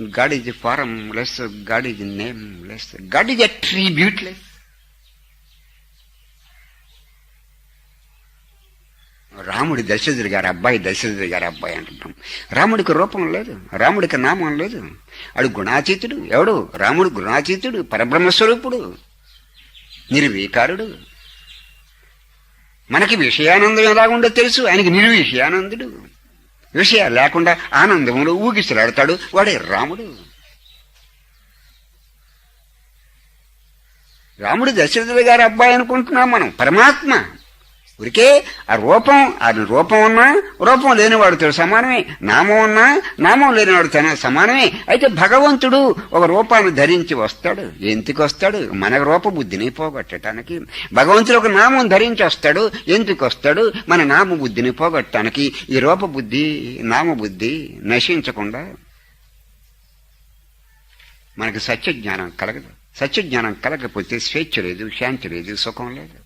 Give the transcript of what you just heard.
God is formless God is nameless, God is attributeless. రాముడి దశరథుడి గారి అబ్బాయి దశరథుడి గారి అబ్బాయి అంటున్నాం. రాముడికి రూపం లేదు రాముడికి నామం లేదు. అడు గుణాతీతుడు ఎవడు? రాముడు గుణాతీతుడు పరబ్రహ్మస్వరూపుడు నిర్వీకారుడు. మనకి విషయానందం ఎలాగుండో తెలుసు ఆయనకి నిర్విషయానందుడు. విషయాలు లేకుండా ఆనందములు ఊగిసలాడతాడు వాడే రాముడు. రాముడు దశరథుడు గారు అబ్బాయి అనుకుంటున్నాం మనం పరమాత్మ. ఊరికే ఆ రూపం ఆ రూపం ఉన్నా రూపం లేనివాడితో సమానమే నామం ఉన్నా నామం లేనివాడితో సమానమే. అయితే భగవంతుడు ఒక రూపాన్ని ధరించి వస్తాడు ఎందుకు వస్తాడు? మన రూపబుద్ధిని పోగొట్టడానికి భగవంతుడు ఒక నామం ధరించి వస్తాడు ఎందుకు వస్తాడు? మన నామ బుద్ధిని పోగొట్టడానికి ఈ రూపబుద్ధి నామబుద్ధి నామ బుద్ధి నశించకుండా మనకి సత్యజ్ఞానం కలగదు. సత్యజ్ఞానం కలగకపోతే స్వేచ్ఛ లేదు శాంతి లేదు సుఖం లేదు.